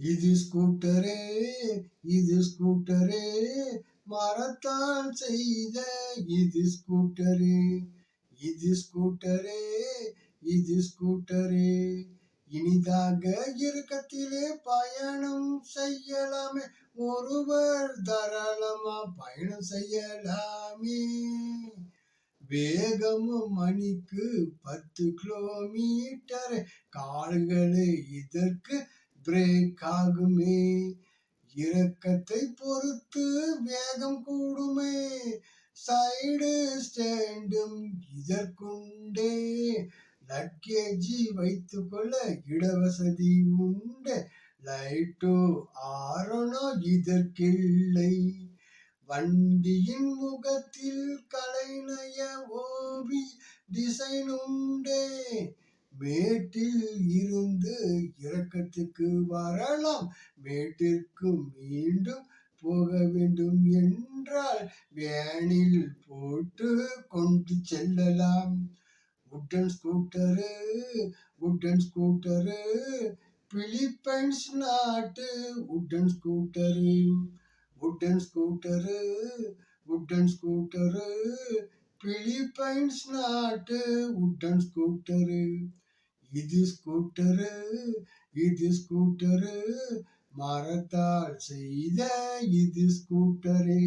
இது ஸ்கூட்டரே இது ஸ்கூட்டரே மரத்தால் செய்த இது ஸ்கூட்டரே இது ஸ்கூட்டரே இது ஸ்கூட்டரே இனிதாக இருக்கத்திலே பயணம் செய்யலாமே. ஒருவர் தாராளமா பயணம் செய்யலாமே. வேகமும் மணிக்கு பத்து கிலோமீட்டர் கால்களே இதற்கு பிரேக் ஆகுமே இறக்கத்தை பொறுத்து வேகம் கூடுமே. சைடு ஸ்டாண்டும் இதற்குண்டே. லக்கேஜி வைத்து வைத்துக்கொள்ள இடவசதி உண்டு. லைட்டோ ஆரணோ இதற்கில்லை. வண்டியின் முகத்தில் கலைநய ஓவி டிசைன் உண்டே மேட்டில் இருந்து இறக்கத்துக்கு வரலாம். மேட்டிற்கு மீண்டும் போக வேண்டும் என்றால் வேனில் போட்டு கொண்டு செல்லலாம். Wooden scooter wooden scooter Philippines நாட்டு wooden scooter wooden scooter wooden scooter Philippines நாட்டு உட்டன் ஸ்கூட்டரு இது ஸ்கூட்டரு இது ஸ்கூட்டரு மரத்தால் செய்த இது ஸ்கூட்டரே